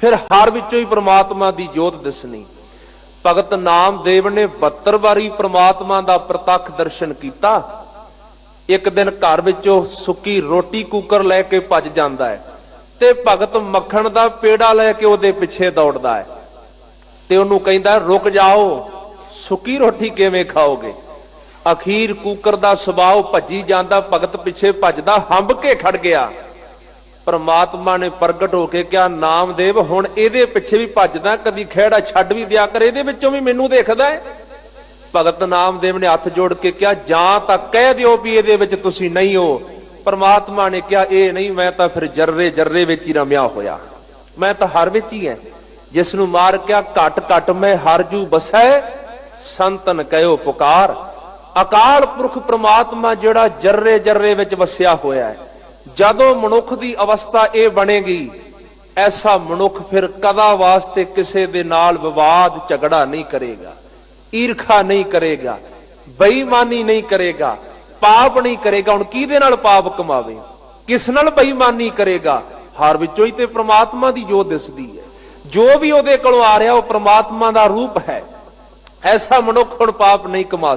ਫਿਰ ਹਰ ਵਿੱਚੋਂ ਹੀ ਪ੍ਰਮਾਤਮਾ ਦੀ ਜੋਤ ਦਿਸਣੀ। ਭਗਤ ਨਾਮਦੇਵ ਨੇ 72 ਵਾਰੀ ਪ੍ਰਮਾਤਮਾ ਦਾ ਪ੍ਰਤੱਖ ਦਰਸ਼ਨ ਕੀਤਾ। ਇੱਕ ਦਿਨ ਘਰ ਵਿੱਚੋਂ ਸੁੱਕੀ ਰੋਟੀ ਕੁੱਕਰ ਲੈ ਕੇ ਭੱਜ ਜਾਂਦਾ ਹੈ ਤੇ ਭਗਤ ਮੱਖਣ ਦਾ ਪੇੜਾ ਲੈ ਕੇ ਉਹਦੇ ਪਿੱਛੇ ਦੌੜਦਾ ਹੈ। ਤੇ ਉਹਨੂੰ ਕਹਿੰਦਾ, ਰੁਕ ਜਾਓ, ਸੁੱਕੀ ਰੋਟੀ ਕਿਵੇਂ ਖਾਓਗੇ? ਅਖੀਰ ਕੂਕਰ ਦਾ ਸੁਭਾਅ ਭੱਜੀ ਜਾਂਦਾ, ਭਗਤ ਪਿੱਛੇ ਭੱਜਦਾ, ਹੰਬ ਕੇ ਖੜ ਗਿਆ। ਪਰਮਾਤਮਾ ਨੇ ਪ੍ਰਗਟ ਹੋ ਕੇ ਕਿਹਾ, ਨਾਮਦੇਵ, ਹੁਣ ਇਹਦੇ ਪਿੱਛੇ ਵੀ ਭੱਜਦਾ, ਕਦੀ ਖਿਹੜਾ ਛੱਡ ਵੀ ਦਿਆ ਕਰ, ਇਹਦੇ ਵਿੱਚੋਂ ਵੀ ਮੈਨੂੰ ਦੇਖਦਾ ਹੈ। ਭਗਤ ਨਾਮਦੇਵ ਨੇ ਹੱਥ ਜੋੜ ਕੇ ਕਿਹਾ, ਜਾਂ ਤਾਂ ਕਹਿ ਦਿਓ ਵੀ ਇਹਦੇ ਵਿੱਚ ਤੁਸੀਂ ਨਹੀਂ ਹੋ। ਪਰਮਾਤਮਾ ਨੇ ਕਿਹਾ, ਇਹ ਨਹੀਂ, ਮੈਂ ਤਾਂ ਫਿਰ ਜਰਰੇ ਜਰਰੇ ਵਿੱਚ ਹੀ ਰਮਿਆ ਹੋਇਆ। ਮੈਂ ਤਾਂ ਹਰ ਵਿੱਚ ਹੀ ਐ ਜਿਸ ਨੂੰ ਮਾਰ ਕਿਆ ਘਟ ਘਟ ਮੈਂ ਹਰ ਜੂ ਬਸੈ, ਸੰਤਨ ਕਹਿਓ ਪੁਕਾਰ। ਅਕਾਲ ਪੁਰਖ ਪ੍ਰਮਾਤਮਾ ਜਿਹੜਾ ਜਰਰੇ ਜਰਰੇ ਵਿੱਚ ਵਸਿਆ ਹੋਇਆ ਹੈ। ਜਦੋਂ ਮਨੁੱਖ ਦੀ ਅਵਸਥਾ ਇਹ ਬਣੇਗੀ, ਐਸਾ ਮਨੁੱਖ ਫਿਰ ਕਦਾ ਵਾਸਤੇ ਕਿਸੇ ਦੇ ਨਾਲ ਵਿਵਾਦ, ਝਗੜਾ ਨਹੀਂ ਕਰੇਗਾ, ਈਰਖਾ ਨਹੀਂ ਕਰੇਗਾ, ਬੇਈਮਾਨੀ ਨਹੀਂ ਕਰੇਗਾ, ਪਾਪ ਨਹੀਂ ਕਰੇਗਾ। ਹੁਣ ਕਿਹਦੇ ਨਾਲ ਪਾਪ ਕਮਾਵੇ? ਕਿਸ ਨਾਲ ਬੇਈਮਾਨੀ ਕਰੇਗਾ? ਹਰ ਵਿੱਚੋਂ ਹੀ ਤੇ ਪ੍ਰਮਾਤਮਾ ਦੀ ਜੋਤ ਦਿਸਦੀ ਹੈ। ਜੋ ਵੀ ਉਹਦੇ ਕੋਲੋਂ ਆ ਰਿਹਾ, ਉਹ ਪ੍ਰਮਾਤਮਾ ਦਾ ਰੂਪ ਹੈ। ਐਸਾ ਮਨੁੱਖ ਹੁਣ ਪਾਪ ਨਹੀਂ ਕਮਾ